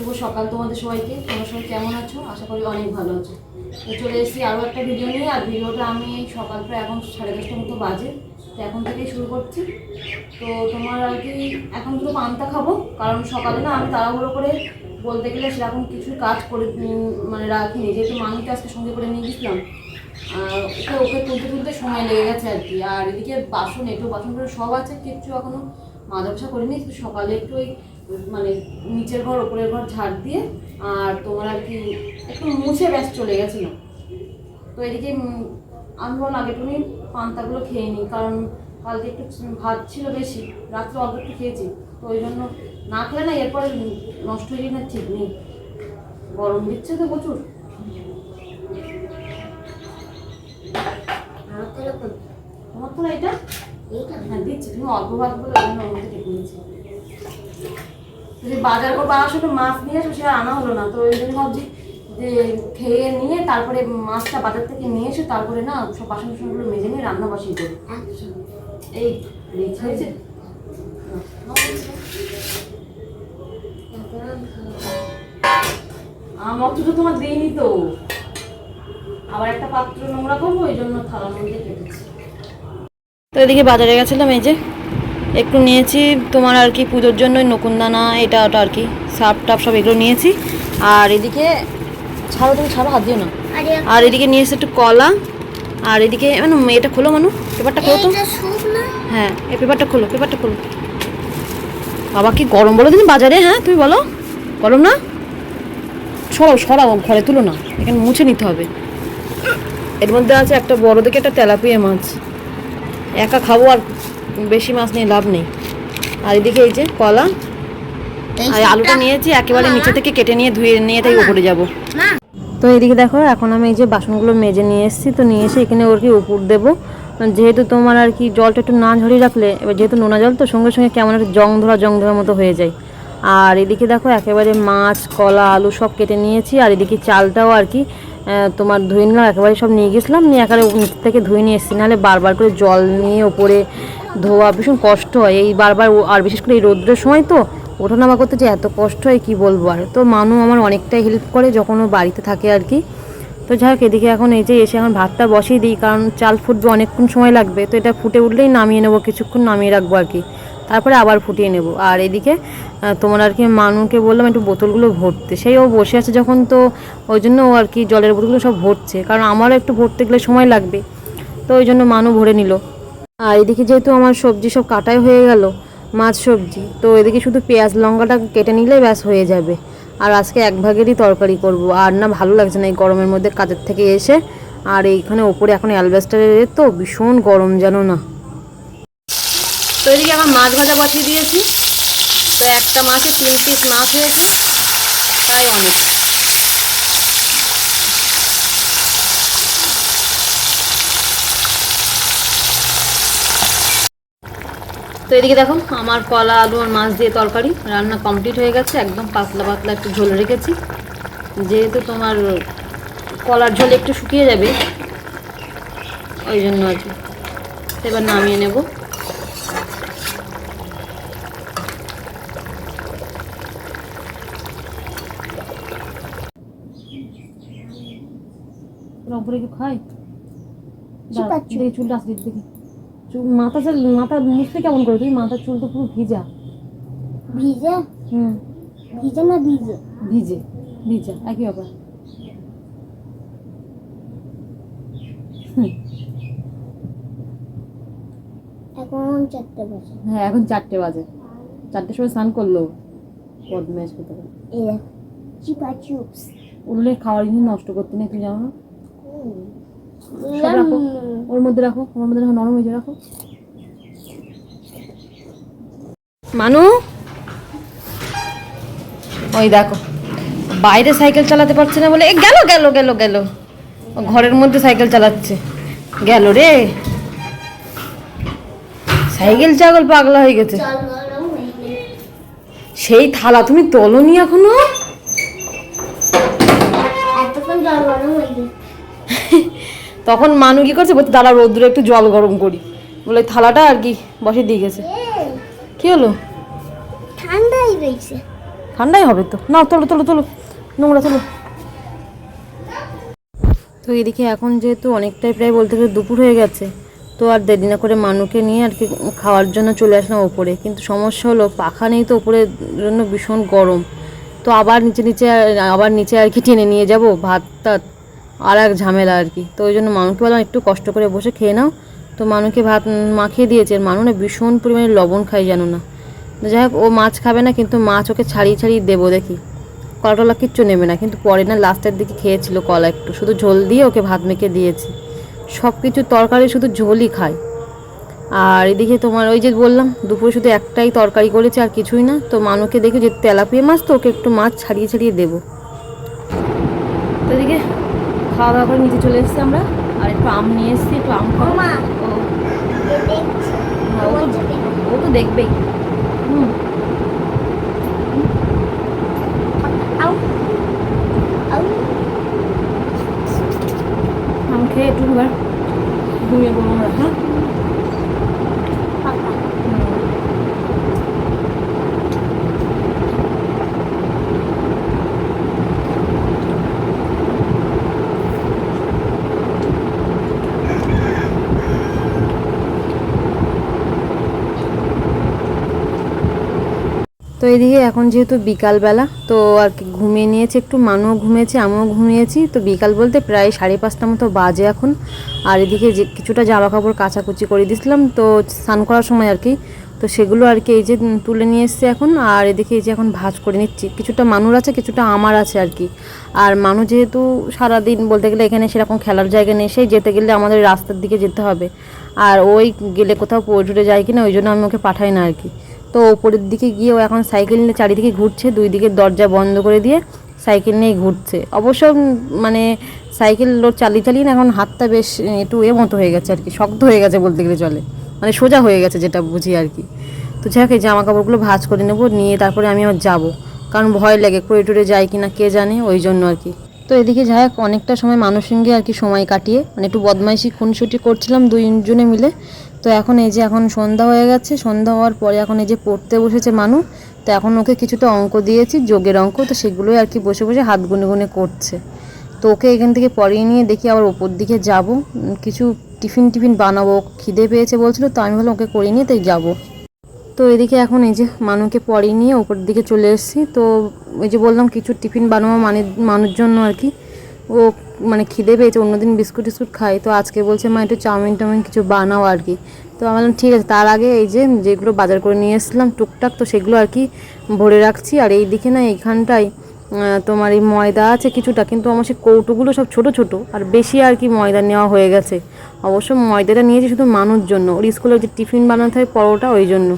শুভ সকাল তোমাদের সবাইকে। তোমরা সবাই কেমন আছো? আশা করি অনেক ভালো আছো। তো চলে এসেছি আরও একটা ভিডিও নিয়ে। আর ভিডিওটা আমি এই সকাল প্রায় এখন সাড়ে দশটার মতো বাজে। তো এখন থেকেই শুরু করছি। তো তোমার আর কি এখন দুটো পান্তা খাব। কারণ সকালে না আমি তাড়াহুড়ো করে বলতে গেলে সেরকম কিছু কাজ করে মানে রাখিনি। যেহেতু মানুষকে আজকে সঙ্গে করে নিয়ে গেছিলাম ওকে ওকে তুলতে তুলতে সময় লেগে গেছে আর কি। আর এদিকে বাসন একটু বাসন করে সব আছে, কিচ্ছু এখনও পোছা করিনি। সকালে একটু ওই মানে নিচের ঘর ওপরের ঘর ঝাড় দিয়ে আর তোমার আর কি একটু মুছে ব্যাস চলে গেছিল। তো এদিকে আমি বললাম আগে তুমি পান্তাগুলো খেয়ে নিই কারণ কালকে একটু ভাত ছিল বেশি রাত্রে অল্প একটু খেয়েছি। তো ওই জন্য না খেলে না এরপরে নষ্ট হয়ে না ঠিক নেই। গরম দিচ্ছে তো প্রচুর। তোমার তো এটা? হ্যাঁ দিচ্ছি। তুমি অল্প ভাত বলে ওই জন্য ওর মধ্যে যদি বাজার করব আসো তো মাছ নিয়ে আসো সেটা আনা হলো না। তো ওই জন্য ভাবছি যে খেয়ে নিয়ে তারপরে মাছটা বাজার থেকে নিয়ে এসে তারপরে না সব বাসন টাসনগুলো মেজে নিয়ে রান্না বসিয়ে দেবো। এই রিচ হয়েছে। আমার তো তোমার দিইনি তো। আবার একটা পাত্র নোংরা করব ওই জন্য থালার মধ্যে কেটেছি। তো এদিকে বাজারে গেছিলাম এই যে একটু নিয়েছি তোমার আর কি পুজোর জন্য ওই নকুনদানা এটা ওটা আর কি সাপ টাপ সব এগুলো নিয়েছি। আর এদিকে ছাড়ো তুমি ছাড়ো হাত দিও না। আর। এদিকে নিয়েছি একটু কলা আর এদিকে মানে এটা খোলো মানু পেপারটা খোলো তো। হ্যাঁ এই পেপারটা খোলো পেপারটা খোলো। বাবা কি গরম বলো দিন বাজারে হ্যাঁ তুমি বলো। গরম না। সরাও সরাও ঘরে তুলো না এখানে মুছে নিতে হবে। এর মধ্যে আছে একটা বড় দেখে একটা তেলাপিয়া মাছ। একা খাব আর বেশি মাছ নিয়ে লাভ নেই। আর এদিকে এই যে কলা আর আলুটা নিয়েছি একেবারে নিচে থেকে কেটে নিয়ে ধুয়ে নিয়ে তাই উপরে যাব। তো এদিকে দেখো এখন আমি এই যে বাসনগুলো মেজে নিয়ে এসেছি তো নিয়ে এসে এখানে ওর কি উপর দেবো। যেহেতু তোমার আর কি জলটা একটু না ঝরিয়ে রাখলে এবার যেহেতু নোনা জল তো সঙ্গে সঙ্গে কেমন একটা জং ধরা জং ধরা মতো হয়ে যায়। আর এদিকে দেখো একেবারে মাছ কলা আলু সব কেটে নিয়েছি আর এদিকে চালটাও আর কি তোমার ধুয়ে নিলাম একেবারে সব নিয়ে গেছিলাম নিয়ে একেবারে নিচ থেকে ধুয়ে নিয়ে এসেছি। নাহলে বারবার করে জল নিয়ে ওপরে ধোয়া, ভীষণ কষ্ট হয়। এই বারবার আর বিশেষ করে এই রৌদ্রের সময় তো ওঠানামা করতে যে এত কষ্ট হয়, কি বলব? আর তো মানু আমার অনেকটাই হেল্প করে যখন ও বাড়িতে থাকে আর কি। তো যাই হোক, এদিকে এখন এই যে এসে এখন ভাতটা বসিয়ে দিই, কারণ চাল ফুটবে অনেকক্ষণ সময় লাগবে। তো এটা ফুটে উঠলেই নামিয়ে নেব, কিছুক্ষণ নামিয়ে রাখব আর কি। তারপরে আবার ফুটিয়ে নেব। আর এদিকে তোমার আর কি মানুকে বললাম একটু বোতলগুলো ভরতে। সেই ও বসে আছে যখন তো, ওই জন্য ও আর কি জলের বোতলগুলো সব ভরছে। কারণ আমারও একটু ভরতে গেলে সময় লাগবে। তো ওই জন্য মানু ভরে নিল। আর এদিকে যেহেতু আমার সবজি সব কাটাই হয়ে গেল, মাছ সবজি, তো এদিকে শুধু পেঁয়াজ লঙ্কাটা কেটে নিলে ব্যাস হয়ে যাবে। আর আজকে এক ভাগেরই তরকারি করব, আর না ভালো লাগছে না এই গরমের মধ্যে কাজের থেকে এসে। আর এইখানে ওপরে এখন অ্যালবেস্টারের তো ভীষণ গরম যেন না। তো এদিকে আমার মাছ ভাজা বসিয়ে দিয়েছি। তো একটা মাছে তিন পিস মাছ হয়েছে তাই অনেক। তো এদিকে দেখো আমার কলা আলু আর মাছ দিয়ে তরকারি। রান্না কমপ্লিট হয়ে গেছে একদম পাতলা পাতলা একটু ঝোল রেখেছি। যেহেতু তোমার কলার ঝোল একটু শুকিয়ে যাবে ওই জন্য আর কি। এবার নামিয়ে নেব। উপরে কি খাই? দেখি চুলটা আসলে দেখি। মাথা চুল মাথা মুছতে কেমন করে? তুই মাথার চুল তো পুরো ভিজা। ভিজে? হুম। ভিজে না ভিজে? ভিজে। ভিজা। একই ব্যাপার। এখন চারটে বাজে। হ্যাঁ এখন চারটে বাজে। চারটের সময় স্নান করল। বদমাইশ করতে পারে। চিপা চিপস। উঠলে খাওয়ার জিনিস নষ্ট করতে নেই তুমি জানো না? সব রাখো। ওর মধ্যে রাখো ওর মধ্যে রাখো নরম হয়ে রাখো। মানু? ওই দেখো বাইরে সাইকেল চালাতে পারছে না বলে গেল গেল গেল গেল। ঘরের মধ্যে সাইকেল চালাচ্ছে। গেল রে। সাইকেল চাগল পাগলা হয়ে হয়ে গেছে। সেই থালা তুমি তোলনি এখনও? তখন মানু কি করছে? বলছে দাঁড়া রোদ্দুরে একটু জল গরম করি। বলে থালাটা আর কি বসে দিয়ে গেছে। কি হলো? ঠান্ডা হয়ে ঠান্ডাই হবে তো। না তোলো তোলো তোলো নোংরা তোলো। তো এদিকে এখন যেহেতু অনেকটাই প্রায় বলতে গেলে দুপুর হয়ে গেছে তো আর দেরি না করে মানুকে নিয়ে আর কি খাওয়ার জন্য চলে আসলাম ওপরে। কিন্তু সমস্যা হলো পাখা নেই তো ওপরের জন্য ভীষণ গরম। তো আবার নিচে নিচে আবার নিচে আর কি টেনে নিয়ে যাব ভাত টাত আর এক ঝামেলা আর কি। তো ওই জন্য মানুকে বললাম, একটু কষ্ট করে বসে খেয়ে নাও। তো মানুকে ভাত মাখিয়ে দিয়েছে, আর মানু না ভীষণ পরিমাণে লবণ খাই জানো না। যাই হোক, ও মাছ খাবে না, কিন্তু মাছ ওকে ছাড়িয়ে ছাড়িয়ে দেবো দেখি। কলা টলা কিচ্ছু নেবে না, কিন্তু পরে না লাস্টের দিকে খেয়েছিল কলা একটু। শুধু ঝোল দিয়ে ওকে ভাত মেখে দিয়েছি। সব কিছু তরকারি শুধু ঝোলই খায়। আর এদিকে তোমার ওই যে বললাম, দুপুরে শুধু একটাই তরকারি করেছে, আর কিছুই না। তো মানুকে দেখে যে তেলাপিয়া মাছ, তো ওকে একটু মাছ ছাড়িয়ে ছাড়িয়ে দেবো। তো এদিকে খাওয়া দাওয়া করে নিচে চলে এসেছি আমরা। আর একটু আম নিয়ে এসেছি একটু আম। ও। তো- দেখবেই। হুম। আম খেয়ে একটু ঘুমিয়ে পড়ব আমরা হ্যাঁ পাপা তো এদিকে এখন যেহেতু বিকালবেলা, তো আর কি ঘুমিয়ে নিয়েছে, একটু মানুও ঘুমিয়েছে, আমিও ঘুমিয়েছি, তো বিকাল বলতে প্রায় সাড়ে পাঁচটা মতো বাজে এখন। আর এদিকে যে কিছুটা জামা কাপড় কাচাকুচি করে দিয়েছিলাম, তো স্নান করার সময় আর কি, তো সেগুলো আর কি এই যে তুলে নিয়ে এসছে এখন। আর এদিকে এই যে এখন ভাজ করে নিচ্ছি, কিছুটা মানুর আছে, কিছুটা আমার আছে আর কি। আর মানু যেহেতু সারাদিন বলতে গেলে এখানে সেরকম খেলার জায়গা নেই, সেই যেতে গেলে আমাদের রাস্তার দিকে যেতে হবে। আর ওই গেলে কোথাও পড়ে যায় কিনা, ওই জন্য আমি ওকে পাঠাই না আর কি। তো ওপরের দিকে গিয়ে ও এখন সাইকেল নিয়ে চারিদিকে ঘুরছে দুই দিকে দরজা বন্ধ করে দিয়ে সাইকেল নিয়ে ঘুরছে। অবশ্য মানে সাইকেল চালিয়ে চালিয়ে না এখন হাতটা বেশ একটু এ মতো হয়ে গেছে আর কি, শক্ত হয়ে গেছে বলতে গেলে চলে। মানে সোজা হয়ে গেছে যেটা বুঝি আর কি। তো যাই হোক, এই জামা কাপড়গুলো ভাঁজ করে নেব, নিয়ে তারপরে আমি আমার যাব। কারণ ভয় লাগে পড়ে টুরে যায় কি না কে জানে, ওই জন্য আর কি। তো এদিকে যাই হোক, অনেকটা সময় মানুষ সঙ্গে আর কি সময় কাটিয়ে মানে একটু বদমাইশি, খুনসুটি করছিলাম দুইজনে মিলে। তো এখন এই যে এখন সন্ধ্যা হয়ে গেছে, সন্ধ্যা হওয়ার পরে এখন এই যে পড়তে বসেছে মানু, তো এখন ওকে কিছুটা অঙ্ক দিয়েছি, যোগের অঙ্ক, তো সেগুলোই আর কি বসে বসে হাত গুনে গুনে করছে। তো ওকে এখান থেকে পড়িয়ে নিয়ে দেখি আবার ওপর দিকে যাব। কিছু টিফিন টিফিন বানাবো, খিদে পেয়েছে বলছিল, তো আমি ভাবলাম ওকে করিয়ে নিয়ে তাই যাব। তো এদিকে এখন এই যে মানুকে পড়িয়ে নিয়ে ওপর দিকে চলে এসেছি, তো ওই যে বললাম কিছু টিফিন বানাবো মানে মানুষ জন্য আর কি। ও মানে খিদে পেয়েছে, অন্যদিন বিস্কুট টিস্কুট খাই। তো আজকে বলছে, মা, একটু চাউমিন টাউমিন কিছু বানাও আর কি। তো আমি বললাম, ঠিক আছে। তার আগে এই যে যেগুলো বাজার করে নিয়ে এসেছিলাম, টুকটাক তো সেগুলো আর কি ভরে রাখছি। আর এই দিকে না, এইখানটায় তোমার এই ময়দা আছে কিছুটা, কিন্তু আমার সেই কৌটোগুলো সব ছোট ছোট। আর বেশি আর কি ময়দা নেওয়া হয়ে গেছে। অবশ্য ময়দাটা নিয়েছি শুধু মানুষ জন্য। ওর স্কুলে যে টিফিন বানাতে হয় পরোটা, ওই জন্য।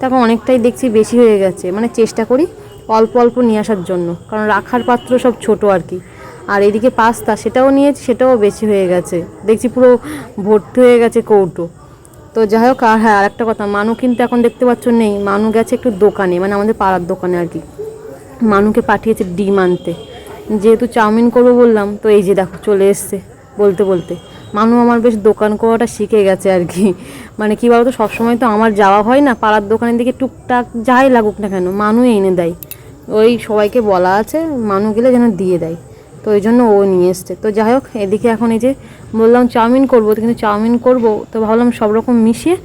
তখন অনেকটাই দেখছি বেশি হয়ে গেছে। মানে চেষ্টা করি অল্প অল্প নিয়ে আসার জন্য। কারণ রাখার পাত্র সব ছোট আর কি। আর এদিকে পাস্তা সেটাও নিয়েছি, সেটাও বেশি হয়ে গেছে। দেখছি পুরো ভর্তি হয়ে গেছে কৌটো। তো যাই হোক, আর হ্যাঁ আরেকটা কথা, মানু কিন্তু এখন দেখতে পাচ্ছ নেই, মানু গেছে একটু দোকানে মানে আমাদের পাড়ার দোকানে আর কি। মানুকে পাঠিয়েছে ডিম আনতে। যেহেতু চাউমিন করব বললাম, তো এই যে দেখো, চলে এসছে বলতে বলতে। মানু আমার বেশ দোকান করাটা শিখে গেছে আর কি। মানে কী বলতো, সবসময় তো আমার যাওয়া হয় না, পাড়ার দোকানের দিকে টুকটাক যাই লাগুক না কেন মানু এনে দেয়। ওই সবাইকে বলা আছে, মানু গেলে যেন দিয়ে দেয়। তো ওই জন্য ও নিয়ে এসছে। তো যাই হোক, এদিকে এখন এই যে বললাম চাউমিন করব কিন্তু চাউমিন করব, তো ভাবলাম সব রকম মিশিয়ে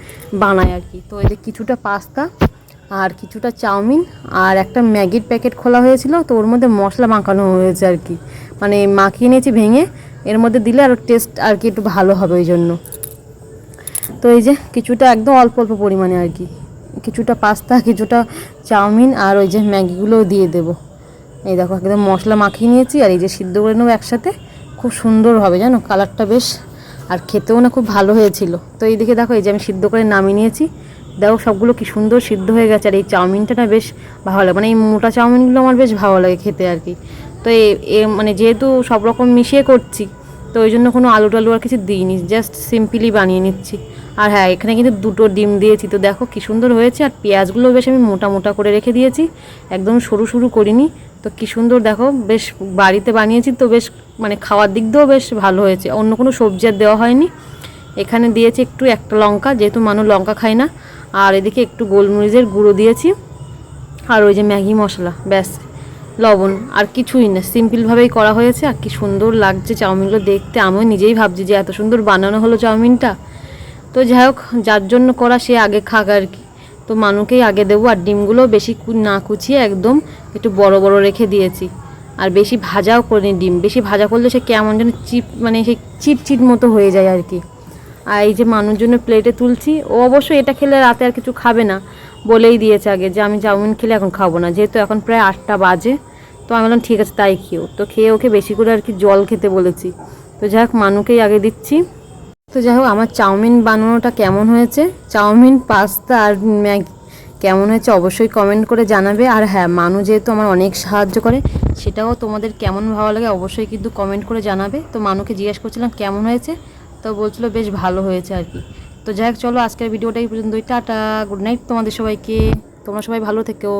বানাই আর কি। তো যে কিছুটা পাস্তা আর কিছুটা চাউমিন আর একটা ম্যাগির প্যাকেট খোলা হয়েছিল, তো ওর মধ্যে মশলা মাখানো হয়েছে আর কি। মানে মাখিয়ে নিয়েছি ভেঙে, এর মধ্যে দিলে আরও টেস্ট আর কি একটু ভালো হবে ওই জন্য। তো এই যে কিছুটা একদম অল্প অল্প পরিমাণে আর কি। কিছুটা পাস্তা, কিছুটা চাউমিন আর ওই যে ম্যাগিগুলোও দিয়ে দেবো। এই দেখো, একদম মশলা মাখিয়ে নিয়েছি আর এই যে সিদ্ধ করে নেব একসাথে, খুব সুন্দর হবে জানো, কালারটা বেশ, আর খেতেও না খুব ভালো হয়েছিল। তো এইদিকে দেখো, এই যে আমি সিদ্ধ করে নামিয়ে নিয়েছি, দেখো সবগুলো কি সুন্দর সিদ্ধ হয়ে গেছে, আর এই চাউমিনটা না বেশ ভালো লাগে মানে এই মোটা চাউমিনগুলো আমার বেশ ভালো লাগে খেতে আর কি। তো এ মানে যেহেতু সব রকম মিশিয়ে করছি, তো ওই জন্য কোনো আলু টালু আর কিছু দিইনি জাস্ট সিম্পলি বানিয়ে নিচ্ছি। আর হ্যাঁ এখানে কিন্তু দুটো ডিম দিয়েছি, তো দেখো কি সুন্দর হয়েছে, আর পেঁয়াজগুলো বেশ আমি মোটা মোটা করে রেখে দিয়েছি, একদম সরু সরু করিনি তো কি সুন্দর দেখো, বেশ বাড়িতে বানিয়েছি তো বেশ মানে খাওয়ার দিক দিয়েও বেশ ভালো হয়েছে। অন্য কোনো সবজি আর দেওয়া হয়নি। এখানে দিয়েছি একটু একটা লঙ্কা, যেহেতু মানুষ লঙ্কা খায় না। আর এদিকে একটু গোলমরিচের গুঁড়ো দিয়েছি। আর ওই যে ম্যাগি মশলা, ব্যাস, লবণ, আর কিছুই না। সিম্পলভাবেই করা হয়েছে, আর কি সুন্দর লাগছে চাউমিনগুলো দেখতে। আমিও নিজেই ভাবছি যে এত সুন্দর বানানো হলো চাউমিনটা। তো যাই হোক, যার জন্য করা সে আগে খাক আর কি। তো মানুকেই আগে দেবো আর ডিমগুলো বেশি না কুচিয়ে একদম একটু বড় বড় রেখে দিয়েছি। আর বেশি ভাজাও করিনি ডিম। বেশি ভাজা করলে সে কেমন যেন চিপ মানে সেই চিট চিট মতো হয়ে যায় আর কি। আর এই যে মানুষ জন্য প্লেটে তুলছি, ও অবশ্য এটা খেলে রাতে আর কিছু খাবে না। বলেই দিয়েছে আগে যে, আমি চাউমিন খেলে এখন খাব না। যেহেতু এখন প্রায় আটটা বাজে, তো আমি বললাম, ঠিক আছে, তাই খেও তো খেয়ে ওকে বেশি করে আর কি জল খেতে বলেছি। তো যাই হোক, মানুকেই আগে দিচ্ছি। তো যাই হোক, আমার চাউমিন বানানোটা কেমন হয়েছে? চাউমিন, পাস্তা আর ম্যাগি কেমন হয়েছে অবশ্যই কমেন্ট করে জানাবে। আর হ্যাঁ মানু যেহেতু আমার অনেক সাহায্য করে, সেটাও তোমাদের কেমন ভালো লাগে অবশ্যই কিন্তু কমেন্ট করে জানাবে। তো মানুকে জিজ্ঞেস করছিলাম কেমন হয়েছে? তো বলছিল বেশ ভালো হয়েছে আর কি। তো যাই হোক, চলো আজকের ভিডিওটা এই পর্যন্তই। টাটা গুড নাইট তোমাদের সবাইকে। তোমরা সবাই ভালো থেকো।